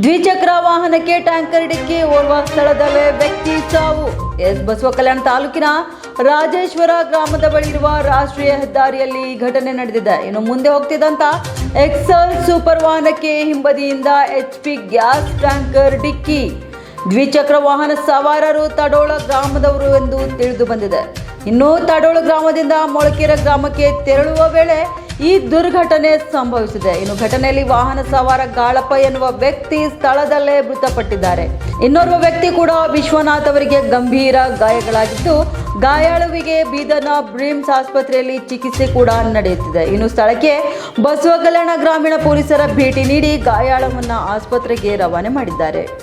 ದ್ವಿಚಕ್ರ ವಾಹನಕ್ಕೆ ಟ್ಯಾಂಕರ್ ಡಿಕ್ಕಿ ಓರ್ವ ಸ್ಥಳದಲ್ಲೇ ವ್ಯಕ್ತಿ ಸಾವು. ಎಸ್ ಬಸವ ಕಲ್ಯಾಣ ತಾಲೂಕಿನ ರಾಜೇಶ್ವರ ಗ್ರಾಮದ ಬಳಿ ಇರುವ ರಾಷ್ಟ್ರೀಯ ಹೆದ್ದಾರಿಯಲ್ಲಿ ಈ ಘಟನೆ ನಡೆದಿದೆ. ಇನ್ನು ಮುಂದೆ ಹೋಗ್ತಿದ್ದಂತ ಎಕ್ಸಲ್ ಸೂಪರ್ ವಾಹನಕ್ಕೆ ಹಿಂಬದಿಯಿಂದ ಎಚ್ ಪಿ ಗ್ಯಾಸ್ ಟ್ಯಾಂಕರ್ ಡಿಕ್ಕಿ. ದ್ವಿಚಕ್ರ ವಾಹನ ಸವಾರರು ತಡೋಳ ಗ್ರಾಮದವರು ಎಂದು ತಿಳಿದು ಬಂದಿದೆ. ಇನ್ನು ತಡೋಳು ಗ್ರಾಮದಿಂದ ಮೊಳಕೆರೆ ಗ್ರಾಮಕ್ಕೆ ತೆರಳುವ ವೇಳೆ ಈ ದುರ್ಘಟನೆ ಸಂಭವಿಸಿದೆ. ಇನ್ನು ಘಟನೆಯಲ್ಲಿ ವಾಹನ ಸವಾರ ಗಾಳಪ್ಪ ಎನ್ನುವ ವ್ಯಕ್ತಿ ಸ್ಥಳದಲ್ಲೇ ಮೃತಪಟ್ಟಿದ್ದಾರೆ. ಇನ್ನೋರ್ವ ವ್ಯಕ್ತಿ ಕೂಡ ವಿಶ್ವನಾಥ್ ಅವರಿಗೆ ಗಂಭೀರ ಗಾಯಗಳಾಗಿದ್ದು, ಗಾಯಾಳುವಿಗೆ ಬೀದರ್ನ ಬ್ರಿಮ್ಸ್ ಆಸ್ಪತ್ರೆಯಲ್ಲಿ ಚಿಕಿತ್ಸೆ ಕೂಡ ನಡೆಯುತ್ತಿದೆ. ಇನ್ನು ಸ್ಥಳಕ್ಕೆ ಬಸವ ಗ್ರಾಮೀಣ ಪೊಲೀಸರ ಭೇಟಿ ನೀಡಿ ಗಾಯಾಳವನ್ನ ಆಸ್ಪತ್ರೆಗೆ ರವಾನೆ ಮಾಡಿದ್ದಾರೆ.